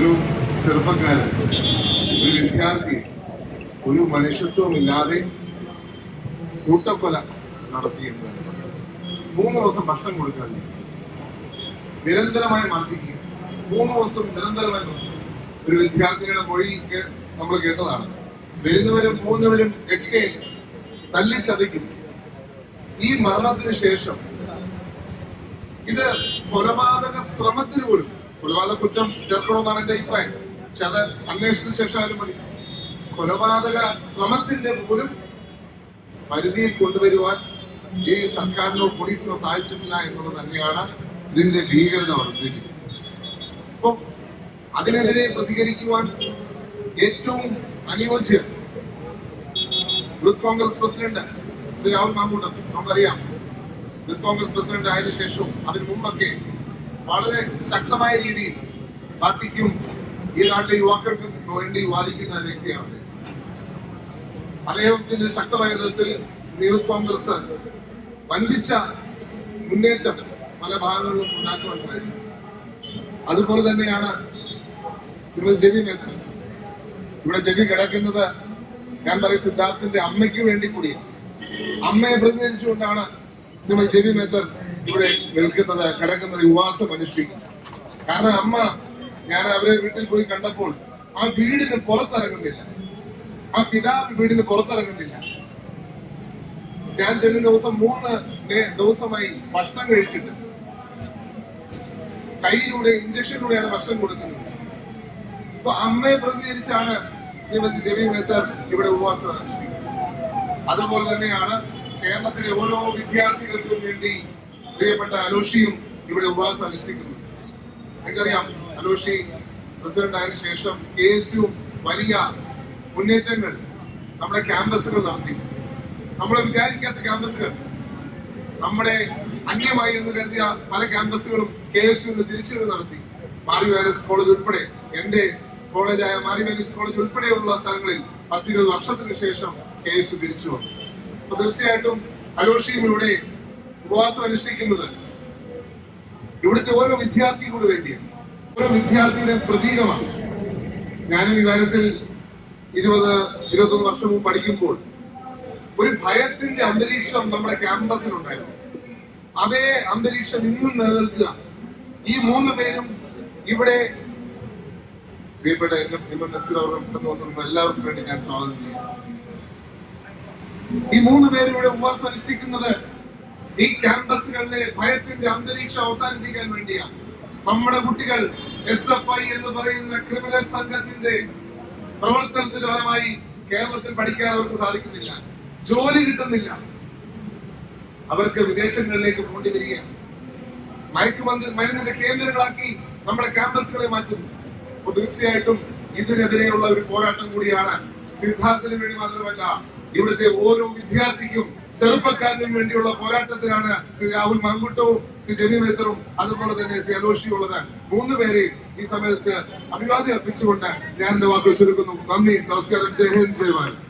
ഒരു ചെറുപ്പക്കാരൻ ഒരു വിദ്യാർത്ഥി ഒരു മനുഷ്യത്വമില്ലാതെ കൂട്ടക്കൊല നടത്തി എന്ന് മൂന്ന് ദിവസം ഭക്ഷണം കൊടുക്കാതെ നിരന്തരമായി മർദ്ദിക്കുക മൂന്ന് ദിവസം നിരന്തരമായി. ഒരു വിദ്യാർത്ഥിയുടെ മൊഴി നമ്മൾ കേട്ടതാണ് വരുന്നവരും പോകുന്നവരും ഒക്കെ തല്ലിച്ചതയ്ക്കും ഈ മരണത്തിന് ശേഷം ഇത് കൊലപാതക ശ്രമത്തിന് പോലും കൊലപാതക കുറ്റം ചേർക്കണമെന്നാണ് എന്റെ അഭിപ്രായം. പക്ഷെ അത് അന്വേഷണത്തിന് ശേഷം മതി. കൊലപാതക ശ്രമത്തിന്റെ പോലും പരിധിയിൽ കൊണ്ടുവരുവാൻ ഈ സർക്കാരിനോ പോലീസിനോ സാധിച്ചിട്ടില്ല എന്നുള്ളത് തന്നെയാണ് ഇതിന്റെ ഭീകരത വർദ്ധിക്കുന്നത് അപ്പൊ അതിനെതിരെ പ്രതികരിക്കുവാൻ ഏറ്റവും അനുയോജ്യ Youth Congress president Shri Rahul Mankoottam. നമുക്കറിയാം. യൂത്ത് കോൺഗ്രസ് പ്രസിഡന്റ് ആയതിനു ശേഷവും അതിനു മുമ്പൊക്കെ വളരെ ശക്തമായ രീതിയിൽ പാർട്ടിക്കും ഈ നാട്ടിലെ യുവാക്കൾക്കും വേണ്ടി വാദിക്കുന്ന വ്യക്തിയാണ് അദ്ദേഹത്തിന്റെ ശക്തമായ നേതൃത്വത്തിൽ യൂത്ത് കോൺഗ്രസ് വൻപിച്ച മുന്നേറ്റം പല ഭാഗങ്ങളിലും ഉണ്ടാക്കുവാൻ അതുപോലെ തന്നെയാണ് ശ്രീമതി ജബി മേത്തൻ ഇവിടെ ജബി കിടക്കുന്നത് ഞാൻ പറയും സിദ്ധാർത്ഥിന്റെ അമ്മയ്ക്ക് വേണ്ടി കൂടിയാണ്. അമ്മയെ പ്രതിനിധിച്ചുകൊണ്ടാണ് ശ്രീമതി ജബി മേത്തൻ ഇവിടെ നിൽക്കുന്നത് കിടക്കുന്നത് ഉപവാസം മനുഷ്യ കാരണം അമ്മ ഞാൻ അവരെ വീട്ടിൽ പോയി കണ്ടപ്പോൾ ആ വീടിന് പുറത്തിറങ്ങുന്നില്ല. ആ പിതാവ് വീടിന് പുറത്തിറങ്ങുന്നില്ല. ഞാൻ ചെന്ന ദിവസം മൂന്ന് ദിവസമായി ഭക്ഷണം കഴിച്ചിട്ട് കൈയിലൂടെ ഇഞ്ചക്ഷനിലൂടെയാണ് ഭക്ഷണം കൊടുക്കുന്നത്. അപ്പൊ അമ്മയെ പ്രതികരിച്ചാണ് ശ്രീമതി ദേവി മേത്തർ ഇവിടെ ഉപവാസം അതുപോലെ തന്നെയാണ് കേരളത്തിലെ ഓരോ വിദ്യാർത്ഥികൾക്കും വേണ്ടി പ്രിയപ്പെട്ട അലോഷിയും ഇവിടെ ഉപവാസം അനുഷ്ഠിക്കുന്നത് എനിക്കറിയാം അലോഷി പ്രസിഡന്റ് ആയതിനു ശേഷം കെ എസ് യു വലിയ മുന്നേറ്റങ്ങൾ നമ്മുടെ ക്യാമ്പസുകൾ നടത്തി. നമ്മളെ വിചാരിക്കാത്ത ക്യാമ്പസുകൾ. നമ്മുടെ അന്യമായി എന്ന് കരുതിയ പല ക്യാമ്പസുകളും കെ എസ് യുവിന്റെ തിരിച്ചറിവ് നടത്തി. മാറി വാലസ് കോളേജ് ഉൾപ്പെടെ എന്റെ കോളേജായ മാറി വാലസ് കോളേജ് ഉൾപ്പെടെയുള്ള സ്ഥലങ്ങളിൽ പത്തിരുപത് വർഷത്തിന് ശേഷം കെ എസ് യു തിരിച്ചു വന്നു. അപ്പൊ തീർച്ചയായിട്ടും അലോഷിയും ഇവിടെ ഉപവാസം അനുഷ്ഠിക്കുന്നത്. ഇവിടുത്തെ ഓരോ വിദ്യാർത്ഥിക്കും വേണ്ടിയാണ്. ഓരോ വിദ്യാർത്ഥിയുടെ പ്രതീകമാണ്. ഞാനും ഈ വൈറസിൽ ഇരുപത് ഇരുപത്തൊന്ന് വർഷം മുമ്പ് പഠിക്കുമ്പോൾ ഒരു ഭയത്തിന്റെ അന്തരീക്ഷം നമ്മുടെ ക്യാമ്പസിലുണ്ടായിരുന്നു അതേ അന്തരീക്ഷം ഇന്നും നിലനിൽക്കുക. ഈ മൂന്ന് പേരും ഇവിടെ പ്രിയപ്പെട്ട എല്ലാവർക്കും വേണ്ടി ഞാൻ സ്വാഗതം ചെയ്യുന്നു. ഈ മൂന്ന് പേരും ഇവിടെ ഉപവാസം അനുഷ്ഠിക്കുന്നത് ഈ ക്യാമ്പസുകളിലെ ഭയത്തിന്റെ അന്തരീക്ഷം അവസാനിപ്പിക്കാൻ വേണ്ടിയാണ്. നമ്മുടെ കുട്ടികൾ എസ് എഫ് ഐ എന്ന് പറയുന്ന ക്രിമിനൽ സംഘത്തിന്റെ പ്രവർത്തനത്തിന്റെ ഫലമായി കേരളത്തിൽ പഠിക്കാൻ അവർക്ക് സാധിക്കുന്നില്ല. ജോലി കിട്ടുന്നില്ല. അവർക്ക് വിദേശങ്ങളിലേക്ക് പോണ്ടി വരികയാണ് മയക്കുമന്ത് മരുന്നിന്റെ കേന്ദ്രങ്ങളാക്കി നമ്മുടെ ക്യാമ്പസുകളെ മാറ്റുന്നു. അപ്പൊ തീർച്ചയായിട്ടും ഇതിനെതിരെയുള്ള ഒരു പോരാട്ടം കൂടിയാണ്. സിദ്ധാർത്ഥത്തിന് വേണ്ടി മാത്രമല്ല ഇവിടുത്തെ ഓരോ വിദ്യാർത്ഥിക്കും ചെറുപ്പക്കാരനും വേണ്ടിയുള്ള പോരാട്ടത്തിലാണ് ശ്രീ രാഹുൽ മങ്കുട്ടവും ശ്രീ ജെനി മേത്തറും അതുപോലെ തന്നെ ശ്രീ അലോഷി ഉള്ളത്. മൂന്ന് പേരെ ഈ സമയത്ത് അഭിവാദ്യം അർപ്പിച്ചുകൊണ്ട് ഞാൻ എന്റെ വാക്കുകൾ ചുരുക്കുന്നു. നന്ദി നമസ്കാരം. ജയ് ഹിന്ദ് ഭാരത്.